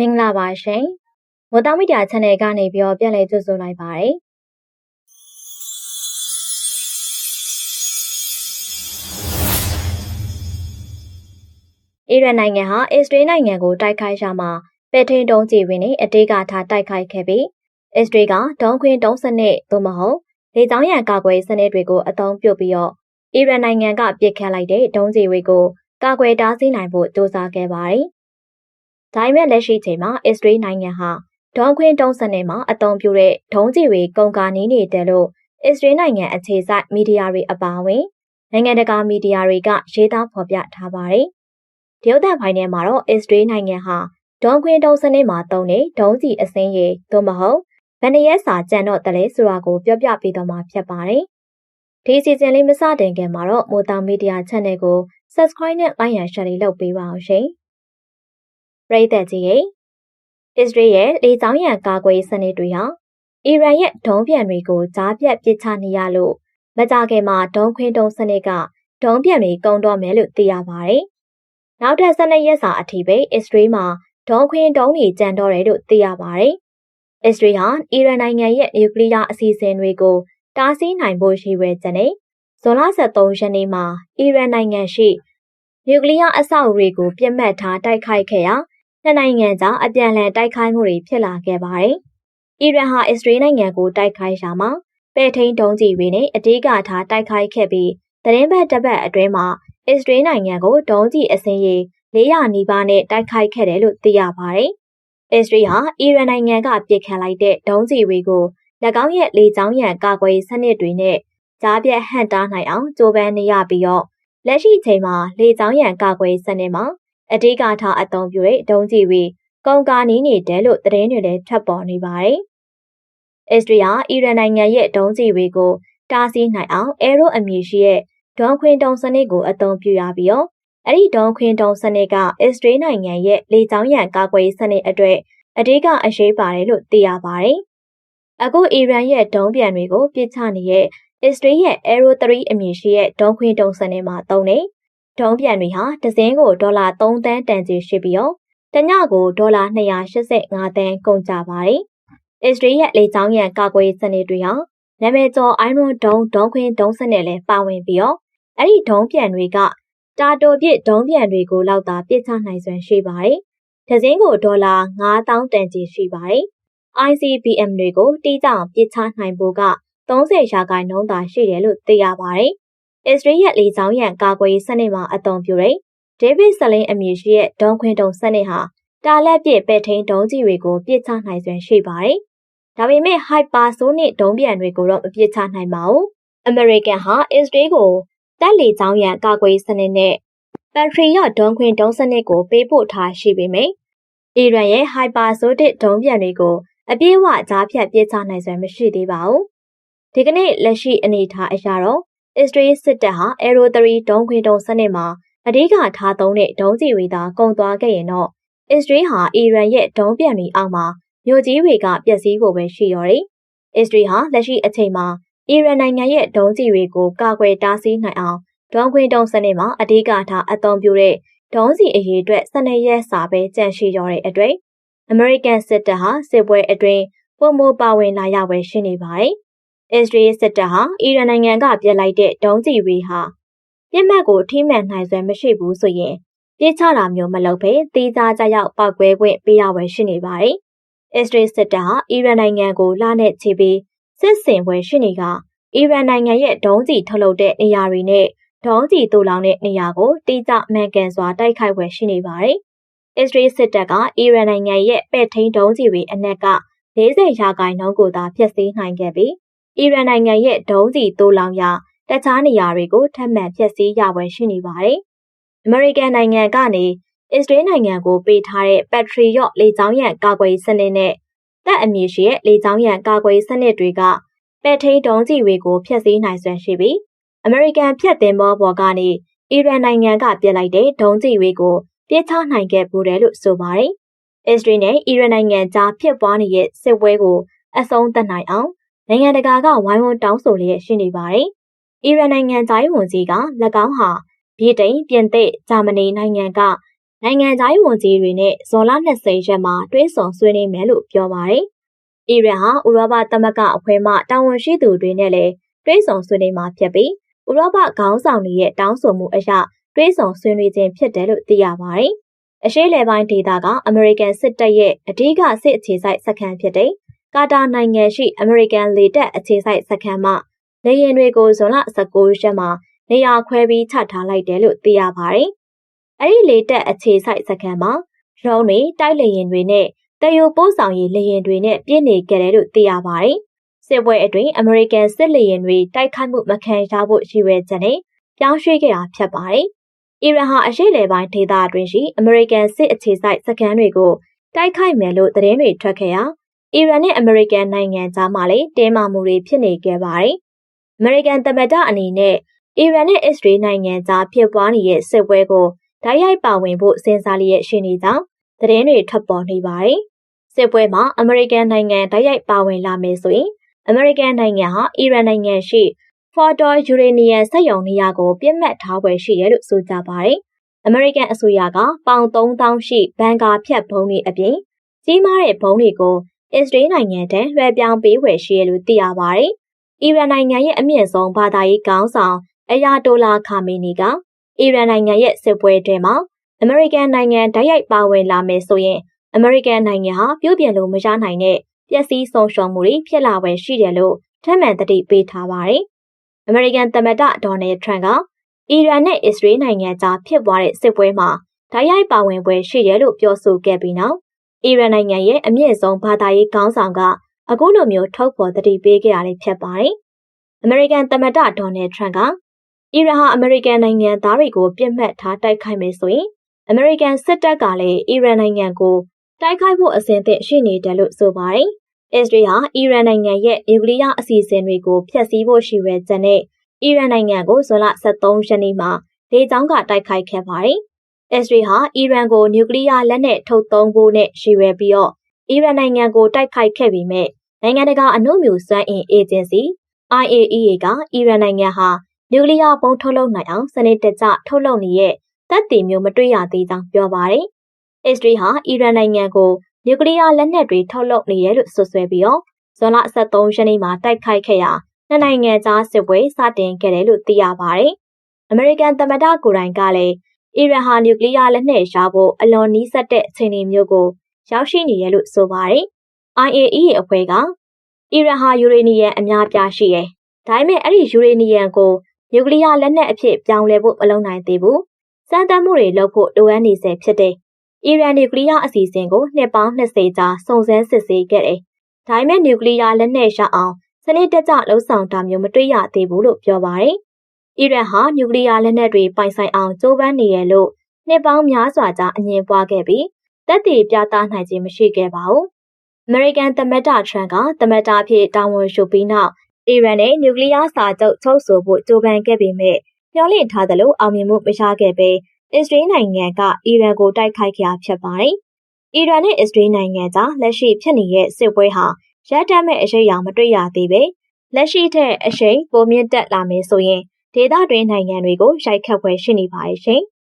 မင်္ဂလာပါရှင်။မော်တာမီဒီယာ channel ကနေပြီးတော့ပြန်လည်ကြိုဆိုလိုက်ပါတယ်။အီရန်နိုင်ငံဟာအစ္စရေးနိုင်ငံကိုတိုက်ခိုက်ရာမှာပဲ့ထိန်တုံးကြီးဝင်နေအတေးကထားတိုက်ခိုက်ခဲ့ပြီးအစ္စရေးကဒုံးခွင်းတုံးစနစ်သို့မဟုတ်လေကြောင်းရန်ကာကွယ်စနစ်တွေကိုအသုံးပြုပြီးတော့အီရန်နိုင်ငံကပစ်ခတ်လိုက်တဲ့ဒုံးကြီးတွေကိုကာကွယ်တားဆီးနိုင်ဖို့စ조사ခဲ့ပါတယ်။ ဒါပေမဲ့လက်ရှိချိန်မှာအစ္စရေးနိုင်ငံဟာဒေါန်ခွင်းတုံးစနစ်မှာအသုံးပြုတဲ့ဒုံးကျည်တွေကုန်ကာနီးနေတယ်လို့အစ္စရေးနိုင်ငံအခြေစိုက်မီဒီယာတွေအပါအဝင်နိုင်ငံတကာမီဒီယာတွေကရေးသားဖော်ပြထားပါတယ်။ဒီဥဒ္ဒဖိုင်ထဲမှာတော့အစ္စရေးနိုင်ငံဟာဒေါန်ခွင်းတုံးစနစ်မှာသုံးတဲ့ဒုံးကျည်အစင်းရည်သို့မဟုတ်ဗန်နရက်စာကြံတော့တလဲဆိုတာကိုပြောပြပေးတော့မှာဖြစ်ပါတယ်။ဒီစီစဉ်လေးမစတင်ခင်မှာတော့မိုတာမီဒီယာ channel ကို subscribe နဲ့ like ရ share လုပ်ပေးပါအောင်ရှင်။ ပရိသတ်ကြီးရဲ့အစ္စရေးရဲ့လေကြောင်းရန်ကာကွယ်စနစ်တွေဟာအီရန်ရဲ့ဒုံးပြန်တွေကိုကြားပြတ်ပစ်ချနေရလို့မကြခင်မှာဒုံးခွင်းဒုံးစနစ်ကဒုံးပြန်တွေကုန်းတော့မယ်လို့သိရပါတယ်။နောက်ထပ်12ရက်စာအထိပဲအစ္စရေးမှာဒုံးခွင်းဒုံးတွေကျန်တော့တယ်လို့သိရပါတယ်။အစ္စရေးဟာအီရန်နိုင်ငံရဲ့နျူကလ িয়ার အစီအစဉ်တွေကိုတားဆီးနိုင်ဖို့ရှိဝဲတဲ့နဲ့ဇွန်လ23ရက်နေ့မှာအီရန်နိုင်ငံရှိနျူကလ িয়ার အဆောက်အဦတွေကိုပြစ်မှတ်ထားတိုက်ခိုက်ခဲ့ရာ နှစ်နိုင်ငံကြားအပြန်အလှန်တိုက်ခိုက်မှုတွေဖြစ်လာခဲ့ပါတယ်။အီရန်ဟာအစ္စရေးနိုင်ငံကိုတိုက်ခိုက်ရာမှာပဲ့ထိန်တုံးကြီးတွေနဲ့အဓိကထားတိုက်ခိုက်ခဲ့ပြီးသတင်းပတ်တစ်ပတ်အတွင်းမှာအစ္စရေးနိုင်ငံကိုဒုံးကြီးအစင်းရေ400နီးပါးနဲ့တိုက်ခိုက်ခဲ့တယ်လို့သိရပါတယ်။အစ္စရေးဟာအီရန်နိုင်ငံကပစ်ခတ်လိုက်တဲ့ဒုံးကြီးတွေကို၎င်းရဲ့လေကြောင်းရန်ကာကွယ်စနစ်တွေနဲ့ကြားပြတ်ဟန့်တားနိုင်အောင်ကြိုးပမ်းနေရပြီးတော့လက်ရှိချိန်မှာလေကြောင်းရန်ကာကွယ်စနစ်မှာ အဓိကထားအသုံးပြုတဲ့ဒုံးကျည်တွေကုန်ကာနီးနေတယ်လို့သတင်းတွေလည်းထွက်ပေါ်နေပါတယ်။အစ္စရေးဟာအီရန်နိုင်ငံရဲ့ဒုံးကျည်တွေကိုတားဆီးနိုင်အောင်အဲရိုအမည်ရှိတဲ့ဒုံးခွင်းတုံးစနစ်ကိုအသုံးပြုရပြီးတော့အဲ့ဒီဒုံးခွင်းတုံးစနစ်ကအစ္စရေးနိုင်ငံရဲ့လေကြောင်းရန်ကာကွယ်စနစ်အတွက်အဓိကအရေးပါတယ်လို့သိရပါတယ်။အခုအီရန်ရဲ့ဒုံးပြန်တွေကိုပြစ်ချနေတဲ့အစ္စရေးရဲ့ Aero 3အမည်ရှိတဲ့ဒုံးခွင်းတုံးစနစ်မှာသုံးနေ ဒုံးပြန်တွေဟာဒဇင်းကိုဒေါ်လာ3သန်းတန်ကြီးရှိပြီးတော့တညကိုဒေါ်လာ285သန်းကုန်ကြပါတယ်။အစ္စရေးရဲ့လေကြောင်းရန်ကာကွယ်စနစ်တွေဟာနာမည်ကျော် Iron Dome ဒုံးခွင်းဒုံးစနစ်လည်းပါဝင်ပြီးတော့အဲ့ဒီဒုံးပြန်တွေကတာတိုပစ်ဒုံးပြန်တွေကိုလောက်သာပစ်ချနိုင်စွမ်းရှိပါတယ်။ဒဇင်းကိုဒေါ်လာ9000တန်ကြီးရှိပါတယ်။ ICBM တွေကိုတိကျအောင်ပစ်ချနိုင်ဖို့က30ရာခိုင်နှုန်းသာရှိတယ်လို့သိရပါတယ်။ အစ္စရေးရဲ့လေကြောင်းရန်ကာကွယ်ရေးစနစ်မှာအသုံးပြုတဲ့ဒေးဗစ်ဆလင်းအမည်ရှိတဲ့ဒုံခွင်းတုံစနစ်ဟာတာလက်ပြည့်ပဲ့ထိန်ဒုံးကြီးတွေကိုပြစ်ချနိုင်စွမ်းရှိပါတယ်။ဒါပေမဲ့ hypersonic ဒုံးပြန်တွေကိုတော့မပြစ်ချနိုင်ပါဘူး။ American ဟာအစ္စရေးကိုတပ်လေကြောင်းရန်ကာကွယ်ရေးစနစ်နဲ့ Patriot ဒုံခွင်းဒုံးစနစ်ကိုပေးပို့ထားရှိပေမယ့်အီရန်ရဲ့ hypersonic ဒုံးပြန်တွေကိုအပြည့်အဝကြားဖြတ်ပြစ်ချနိုင်စွမ်းမရှိသေးပါဘူး။ဒီကနေ့လက်ရှိအနေအထားအရတော့ အစ္စရေးစစ်တပ်ဟာ Aero 3ဒုံးခွင်းဒုံးစနစ်မှာအဓိကထားသုံးတဲ့ဒုံးကျည်တွေသာကုန်သွားခဲ့ရင်တော့အစ္စရေးဟာအီရန်ရဲ့ဒုံးပြန်တွေအောက်မှာမြို့ကြီးတွေကပျက်စီးဖို့ပဲရှိရောတယ်။အစ္စရေးဟာလက်ရှိအချိန်မှာအီရန်နိုင်ငံရဲ့ဒုံးကျည်တွေကိုကာကွယ်တားဆီးနိုင်အောင်ဒုံးခွင်းဒုံးစနစ်မှာအဓိကထားအသုံးပြုတဲ့ဒုံးစီအရေးအတွက်12ရက်စာပဲကြန့်ရှိရောတဲ့အတွက်အမေရိကန်စစ်တပ်ဟာစစ်ပွဲအတွင်းပုံမပါဝင်လာရဝယ်ရှိနေပါတယ်။ အစ္စရေးစစ်တပ်ဟာအီရန်နိုင်ငံကပြစ်လိုက်တဲ့ဒုံးကျည်တွေဟာပြစ်မှတ်ကိုထိမှန်နိုင်စွမ်းမရှိဘူးဆိုရင်ပြစ်ချတာမျိုးမလုပ်ဘဲတေးသားကြရောက်ပောက်ကွဲခွင့်ပေးရဝယ်ရှိနေပါတယ်။အစ္စရေးစစ်တပ်ဟာအီရန်နိုင်ငံကိုလာနဲ့ချပြီးစစ်စင်ပွဲရှိနေကအီရန်နိုင်ငံရဲ့ဒုံးကျည်ထုတ်လုပ်တဲ့နေရာတွေနဲ့ဒုံးကျည်တူလောင်တဲ့နေရာကိုတိကျမှန်ကန်စွာတိုက်ခိုက်ဝယ်ရှိနေပါတယ်။အစ္စရေးစစ်တပ်ကအီရန်နိုင်ငံရဲ့ပဲ့ထိန်ဒုံးကျည်တွေအနက်က40ရာခိုင်နှုန်းကိုသာဖျက်ဆီးနိုင်ခဲ့ပြီး အီရန်နိုင်ငံရဲ့ဒုံးစီတိုးလောင်ရာတခြားနေရာတွေကိုထပ်မံဖျက်ဆီးရဝယ်ရှိနေပါတယ်။အမေရိကန်နိုင်ငံကနေအစ္စရေးနိုင်ငံကိုပေးထားတဲ့ Patriot လေကြောင်းရန်ကာကွယ်စနစ်နဲ့တပ်အမည်ရှိတဲ့လေကြောင်းရန်ကာကွယ်စနစ်တွေကပဲ့ထိန်ဒုံးကြီးတွေကိုဖျက်ဆီးနိုင်စွမ်းရှိပြီးအမေရိကန်ဖျက်သင်္ဘောပေါ်ကနေအီရန်နိုင်ငံကပြစ်လိုက်တဲ့ဒုံးကြီးတွေကိုပြစ်ချနိုင်ခဲ့ပူတယ်လို့ဆိုပါတယ်။အစ္စရေးနဲ့အီရန်နိုင်ငံကြားဖြစ်ပွားနေတဲ့စစ်ပွဲကိုအဆုံးသတ်နိုင်အောင် နိုင်ငံတကာကဝိုင်းဝန်းတောင်းဆိုလျက်ရှိနေပါတယ်။အီရန်နိုင်ငံသားဝန်ကြီးက၎င်းဟာဗြိတိန်၊ပြင်သစ်၊ဂျာမနီနိုင်ငံကနိုင်ငံသားရေးဝန်ကြီးတွေနဲ့ဇွန်လ20ရက်မှာတွဲဆောင်ဆွေးနွေးမယ်လို့ပြောပါတယ်။အီရန်ဟာဥရောပသမဂ္ဂအဖွဲ့မှတာဝန်ရှိသူတွေနဲ့လည်းတွဲဆောင်ဆွေးနွေးမှာဖြစ်ပြီးဥရောပခေါင်းဆောင်တွေရဲ့တောင်းဆိုမှုအရတွဲဆောင်ဆွေးနွေးခြင်းဖြစ်တယ်လို့သိရပါတယ်။အရှေ့လယ်ပိုင်းဒေသကအမေရိကန်စစ်တပ်ရဲ့အဓိကစစ်အခြေစိုက်စခန်းဖြစ်တဲ့ ကာတာနိုင်ငံရှိအမေရိကန်လေတပ်အခြေစိုက်စခန်းမှလေယာဉ်တွေကိုဇွန်လ19ရက်မှာနေရာခွဲပြီးချထားလိုက်တယ်လို့သိရပါတယ်။အဲဒီလေတပ်အခြေစိုက်စခန်းမှာရုံးတွေတိုက်လေယာဉ်တွေနဲ့တယူပို့ဆောင်ရေးလေယာဉ်တွေနဲ့ပြည့်နေကြတယ်လို့သိရပါတယ်။စစ်ပွဲအတွင်းအမေရိကန်စစ်လေယာဉ်တွေတိုက်ခိုက်မှုမခံရဖို့ရှိရွယ်ချက်နဲ့ပြောင်းရွှေ့ခဲ့တာဖြစ်ပါတယ်။အီရန်ဟာအရှေ့လယ်ပိုင်းဒေသအတွင်းရှိအမေရိကန်စစ်အခြေစိုက်စခန်းတွေကိုတိုက်ခိုက်မယ်လို့သတင်းတွေထွက်ခဲ့ရာ အီရန်နဲ့အမေရိကန်နိုင်ငံကြားမှာလည်းတင်းမာမှုတွေဖြစ်နေခဲ့ပါတယ်။အမေရိကန်သမ္မတအနေနဲ့အီရန်နဲ့အစ္စရေးနိုင်ငံကြားဖြစ်ပွားနေတဲ့စစ်ပွဲကိုဓာတ်ရိုက်ပါဝင်ဖို့စဉ်းစားလျက်ရှိနေကြောင်းသတင်းတွေထွက်ပေါ်နေပါတယ်။စစ်ပွဲမှာအမေရိကန်နိုင်ငံဓာတ်ရိုက်ပါဝင်လာမယ်ဆိုရင်အမေရိကန်နိုင်ငံဟာအီရန်နိုင်ငံရှိဖော်တော်ယူရေနီယံစက်ရုံနေရာကိုပြစ်မှတ်ထားပွဲရှိတယ်လို့ဆိုကြပါတယ်။အမေရိကန်အစိုးရကပေါင်3000ရှိဘန်ကာဖြတ်ဘုံတွေအပြင်ကြီးမားတဲ့ဘုံတွေကို အစ္စရေးနိုင်ငံတန်းလွှဲပြောင်းပေးဝယ်ရှိရလို့သိရပါတယ်။အီရန်နိုင်ငံရဲ့အမြင့်ဆုံးဘာသာရေးခေါင်းဆောင်အယာတိုလာခါမီနီကအီရန်နိုင်ငံရဲ့စစ်ပွဲတွေမှာအမေရိကန်နိုင်ငံဓာတ်ရိုက်ပါဝင်လာမယ်ဆိုရင်အမေရိကန်နိုင်ငံဟာပြုပြင်လို့မရနိုင်တဲ့ပျက်စီးဆုံးရှုံးမှုတွေဖြစ်လာပွဲရှိတယ်လို့ထပ်မံတတိပေးထားပါတယ်။အမေရိကန်သမ္မတဒေါ်နယ်ထရန့်ကအီရန်နဲ့အစ္စရေးနိုင်ငံကြားဖြစ်ပွားတဲ့စစ်ပွဲမှာဓာတ်ရိုက်ပါဝင်ပွဲရှိတယ်လို့ပြောဆိုခဲ့ပြီးနောက် အီရန်နိုင်ငံရဲ့အမြင့်ဆုံးဘာသာရေးခေါင်းဆောင်ကအခုလိုမျိုးထုတ်ဖော်တတိပေးခဲ့ရတာဖြစ်ပါတယ်။အမေရိကန်သမ္မတဒေါ်နယ်ထရန့်ကအီရန်ဟာအမေရိကန်နိုင်ငံသားတွေကိုပြစ်မှတ်ထားတိုက်ခိုက်မယ်ဆိုရင်အမေရိကန်စစ်တပ်ကလည်းအီရန်နိုင်ငံကိုတိုက်ခိုက်ဖို့အစဉ်သင့်ရှိနေတယ်လို့ဆိုပါတယ်။အစ္စရေးဟာအီရန်နိုင်ငံရဲ့နျူကလ িয়ার အစီအစဉ်တွေကိုဖျက်ဆီးဖို့ရှိရတဲ့နဲ့အီရန်နိုင်ငံကိုဇွန်လ23ရက်နေ့မှာဒေသကတိုက်ခိုက်ခဲ့ပါတယ်။ အစ္စရေးဟာအီရန်ကိုနျူကလ িয়ার လက်နက်ထုတ်သုံးဖို့နဲ့ရှိရပြီးတော့အီရန်နိုင်ငံကိုတိုက်ခိုက်ခဲ့ပြီးမြဲနိုင်ငံတကာအနှုတ်မြူစွမ်းအင်အေဂျင်စီ IAEA ကအီရန်နိုင်ငံဟာနျူကလ িয়ার ပုံထုတ်လုပ်နိုင်အောင်စနစ်တကျထုတ်လုပ်နေတဲ့တပ်တည်မျိုးမတွေ့ရသေးကြောင်းပြောပါတယ်။အစ္စရေးဟာအီရန်နိုင်ငံကိုနျူကလ িয়ার လက်နက်တွေထုတ်လုပ်နေရလို့ဆွဆွဲပြီးတော့ဇွန်လ23ရက်နေ့မှာတိုက်ခိုက်ခဲ့ရာနှစ်နိုင်ငံကြားစစ်ပွဲစတင်ခဲ့တယ်လို့သိရပါတယ်။အမေရိကန်သမ္မတကိုယ်တိုင်ကလည်း အီရန်ဟာနျူကလ িয়ার လက်နက်ရှာဖို့အလွန်နီးစပ်တဲ့အခြေအနေမျိုးကိုရောက်ရှိနေရလို့ဆိုပါတယ်။ IAEA အဖွဲ့ကအီရန်ဟာယူရေနီယံအများပြားရှိတယ်။ဒါပေမဲ့အဲ့ဒီယူရေနီယံကိုနျူကလ িয়ার လက်နက်အဖြစ်ပြောင်းလဲဖို့မလုပ်နိုင်သေးဘူး။စမ်းသပ်မှုတွေလုပ်ဖို့လိုအပ်နေစေဖြစ်တယ်။အီရန်နျူကလ িয়ার အစီအစဉ်ကိုနှစ်ပေါင်း20ကြာစုံစမ်းစစ်ဆေးခဲ့တယ်။ဒါပေမဲ့နျူကလ িয়ার လက်နက်ရအောင်စနစ်တကျလှုံ့ဆော်တာမျိုးမတွေ့ရသေးဘူးလို့ပြောပါတယ်။ အီရန်ဟာနျူကလ িয়ার လက်နက်တွေပိုင်ဆိုင်အောင်ကြိုးပမ်းနေရလို့နှစ်ပေါင်းများစွာကြာအငြင်းပွားခဲ့ပြီးတက်တည်ပြသနိုင်ခြင်းမရှိခဲ့ပါဘူး။အမေရိကန်သမ္မတထရန့်ကသမ္မတအဖြစ်တာဝန်ယူပြီးနောက်အီရန်နဲ့နျူကလ িয়ার စာချုပ်ချုပ်ဆိုဖို့ကြိုးပမ်းခဲ့ပေမဲ့မျှော်လင့်ထားသလိုအောင်မြင်မှုမရခဲ့ပဲအစ္စရေးနိုင်ငံကအီရန်ကိုတိုက်ခိုက်ခဲ့ဖြစ်ပါတယ်။အီရန်နဲ့အစ္စရေးနိုင်ငံကြားလက်ရှိဖြစ်နေတဲ့စစ်ပွဲဟာရပ်တန့်မဲ့အရေးအရာမတွေ့ရသေးပဲလက်ရှိထက်အရှိန်ပိုမြင့်တက်လာမယ်ဆိုရင် ဒေသတွင်းနိုင်ငံတွေကို ရိုက်ခတ်ဖွယ်ရှိနေပါရဲ့ရှင်။